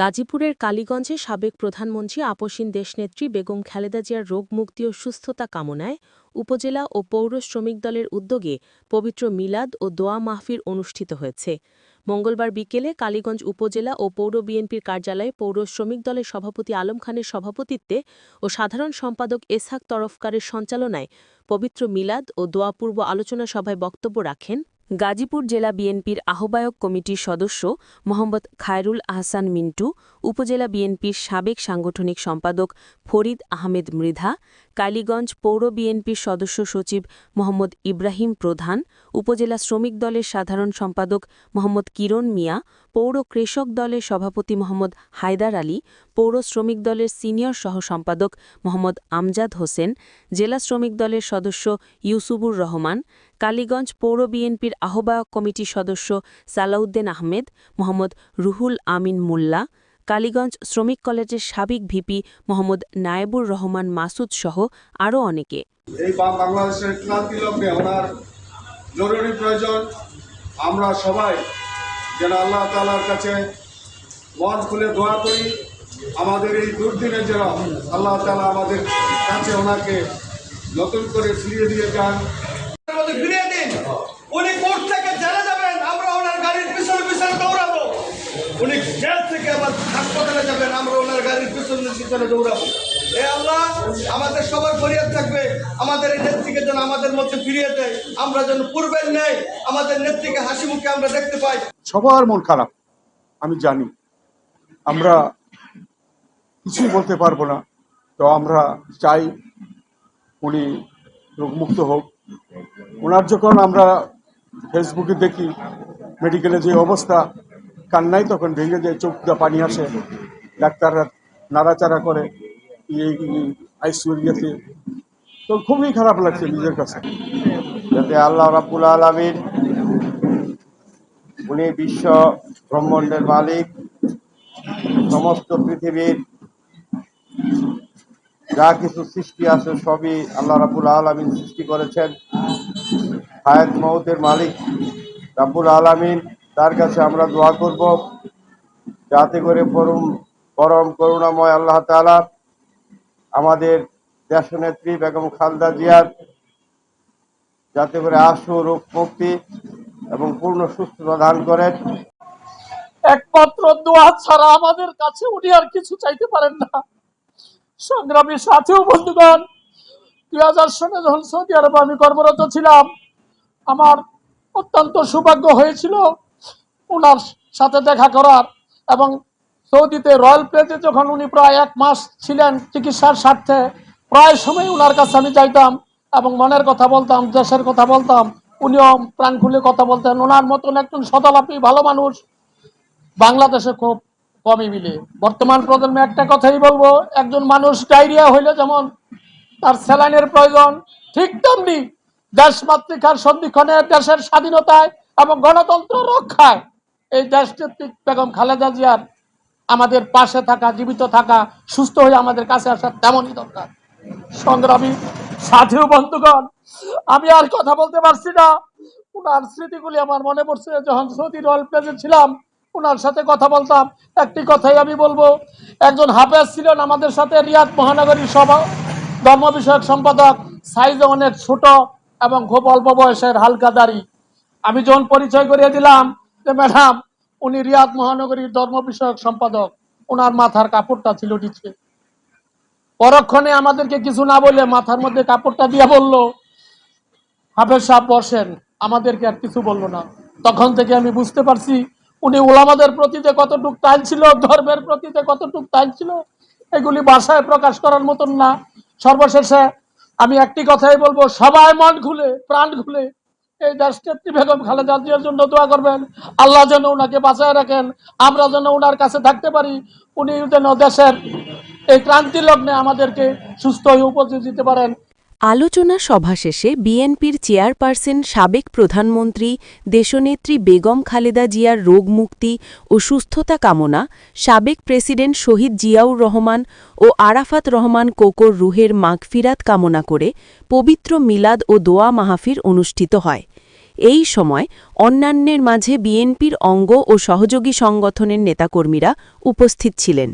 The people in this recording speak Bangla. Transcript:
গাজীপুরের কালীগঞ্জে সাবেক প্রধানমন্ত্রী আপসীন দেশনেত্রী বেগম খালেদা জিয়ার রোগ মুক্তি ও সুস্থতা কামনায় উপজেলা ও পৌর শ্রমিক দলের উদ্যোগে পবিত্র মিলাদ ও দোয়া মাহফিল অনুষ্ঠিত হয়েছে। মঙ্গলবার বিকেলে কালীগঞ্জ উপজেলা ও পৌর বিএনপির কার্যালয়ে পৌর শ্রমিক দলের সভাপতি আলম খানের সভাপতিত্বে ও সাধারণ সম্পাদক এসহাক তরফকারের সঞ্চালনায় পবিত্র মিলাদ ও দোয়াপূর্ব আলোচনা সভায় বক্তব্য রাখেন গাজীপুর জেলা বিএনপির আহ্বায়ক কমিটির সদস্য মোহাম্মদ খায়রুল আহসান মিন্টু, উপজেলা বিএনপির সাবেক সাংগঠনিক সম্পাদক ফরিদ আহমেদ মৃধা, কালীগঞ্জ পৌর বিএনপির সদস্য সচিব মোহাম্মদ ইব্রাহিম প্রধান, উপজেলা শ্রমিক দলের সাধারণ সম্পাদক মোহাম্মদ কিরণ মিয়া, পৌর কৃষক দলের সভাপতি মোহাম্মদ হায়দার আলী, পৌর শ্রমিক দলের সিনিয়র সহ সম্পাদক মোহাম্মদ আমজাদ হোসেন, জেলা শ্রমিক দলের সদস্য ইউসুবুর রহমান কালীগঞ্জ পৌর বিএনপির আহ্বায়ক কমিটির সদস্য সালাউদ্দিন আহমেদ, মোহাম্মদ রুহুল আমিন মোল্লা, কালীগঞ্জ শ্রমিক কলেজের সাবেক ভিপি মোহাম্মদ নায়েবুর রহমান মাসুদ সহ আরও অনেকে। এই বাংলাদেশের ক্রান্তি লগ্নে ওনার জরুরি প্রয়োজন। আমরা সবাই যেন আল্লাহ তালার কাছে মন খুলে দোয়া করি। আমাদের এই দুর্দিনে যেন আল্লাহ তালা আমাদের কাছে ওনাকে নতুন করে ফিরিয়ে দিয়ে যান মধ্যে ফিরিয়ে দিন উনি কোর্ট থেকে জেলে যাবেন আমরা ওনার গাড়ির পিছনে পিছনে দৌড়াবো উনি জেল থেকে আবার হাসপাতালে যাবেন আমরা ওনার গাড়ির পিছনে পিছনে দৌড়াবো এ আল্লাহ আমাদের সবার ফরিয়াদ থাকবে। আমাদের এই নেত্রীকে যেন আমাদের মধ্যে ফিরিয়ে দেয়। আমরা যেন পূর্বের নেই আমাদের নেত্রীকে হাসি মুখে আমরা দেখতে পাই। সবার মন খারাপ, আমি জানি। আমরা কিছুই বলতে পারব না। তো আমরা চাই উনি রোগমুক্ত হোক। ওনার যখন আমরা ফেসবুকে দেখি, মেডিকেলে যে অবস্থা, কান্নাই তখন ভেঙে যায়, চোখ পানি আসে। ডাক্তাররা নাড়াচাড়া করে ইয়েতে তো খুবই খারাপ লাগছে নিজের কাছে। যাতে আল্লাহ রাব্বুল আলামিন উনি বিশ্ব ব্রহ্মাণ্ডের মালিক, সমস্ত পৃথিবীর যা কিছু সৃষ্টি আছে সবই আল্লাহ রাব্বুল আলামিন সৃষ্টি করেছেন। হায়াত মৌতের মালিক রাব্বুল আলামিন, তার কাছে আমরা দোয়া করব। যাতে করে পরম পরম করুণাময় আল্লাহ তাআলা আমাদের দেশ নেত্রী বেগম খালদা জিয়ার যাতে করে আশু রোগ মুক্তি এবং পূর্ণ সুস্থতা দান করেন। একমাত্র দোয়া ছাড়া আমাদের কাছে উনি আর কিছু চাইতে পারেন না। সংগ্রামী সাথীও বন্ধুগণ দুই হাজার সনে যখন সৌদি আরবে আমি কর্মরত ছিলাম, আমার অত্যন্ত সৌভাগ্য হয়েছিল ওনার সাথে দেখা করার এবং সৌদিতে রয়্যাল প্লেসে যখন উনি প্রায় এক মাস ছিলেন চিকিৎসার স্বার্থে, প্রায় সময় উনার কাছে আমি যাইতাম এবং মনের কথা বলতাম, দেশের কথা বলতাম, উনিও প্রাণ খুলে কথা বলতেন। ওনার মতন একজন সদালাপী ভালো মানুষ বাংলাদেশে খুব কমই মিলে। বর্তমান প্রজন্মে একটা কথাই বলব, একজন মানুষ ডায়রিয়া হইলে যেমন তার স্যালাইনের প্রয়োজন, ঠিক তেমনি দেশ মাতৃকার সন্ধিক্ষণে দেশের স্বাধীনতায় এবং গণতন্ত্র রক্ষায় এই দেশনেত্রী বেগম খালেদা জিয়ার আমাদের পাশে থাকা, জীবিত থাকা, সুস্থ হয়ে আমাদের কাছে আসা তেমনই দরকার। সংগ্রামী সাথী বন্ধুগণ, আমি আর কথা বলতে পারছি না। ওনার স্মৃতিগুলি আমার মনে পড়ছে। যখন সৌদি রয়্যাল প্লেসে ছিলাম ওনার সাথে কথা বলতাম। একটি কথাই আমি বলব, একজন হাফেজ ছিলেন আমাদের সাথে রিয়াদ মহানগরীর সভা। ধর্ম বিষয়ক সম্পাদক, সাইজে অনেক ছোট এবং খুব অল্প বয়সের হালকা দাড়ি। আমি যখন পরিচয় করিয়ে দিলাম যে, ম্যাডাম উনি রিয়াদ মহানগরীর ধর্ম বিষয়ক সম্পাদক। ওনার মাথার কাপড়টা ছিল নিচে। পরক্ষণে আমাদেরকে কিছু না বলে মাথার মধ্যে কাপড়টা দিয়ে বলল, হাফেজ সাহেব, বসেন। আমাদেরকে আর কিছু বলল না। তখন থেকে আমি বুঝতে পারছি, উনি ওলামাদের প্রতি যে কতটুক টাইল ছিল, ধর্মের প্রতি যে কতটুক টাইল ছিল, এগুলি ভাষায় প্রকাশ করার মতন না। সর্বশেষে আমি একটি কথাই বলব, সবাই মন খুলে, প্রাণ খুলে এই দেশনেত্রী বেগম খালেদা জিয়ার জন্য দোয়া করবেন। আল্লাহ যেন ওনাকে বাঁচায় রাখেন। আমরা যেন ওনার কাছে থাকতে পারি। উনি যেন দেশের এই ক্রান্তি লগ্নে আমাদেরকে সুস্থ হয়ে উপস্থিত দিতে পারেন। আলোচনা সভা শেষে বিএনপির চেয়ারপারসন সাবেক প্রধানমন্ত্রী দেশনেত্রী বেগম খালেদা জিয়ার রোগ মুক্তি ও সুস্থতা কামনা, সাবেক প্রেসিডেন্ট শহীদ জিয়াউর রহমান ও আরাফাত রহমান কোকর রুহের মাগফিরাত কামনা করে পবিত্র মিলাদ ও দোয়া মাহাফির অনুষ্ঠিত হয়। এই সময় অন্যান্যের মাঝে বিএনপির অঙ্গ ও সহযোগী সংগঠনের নেতাকর্মীরা উপস্থিত ছিলেন।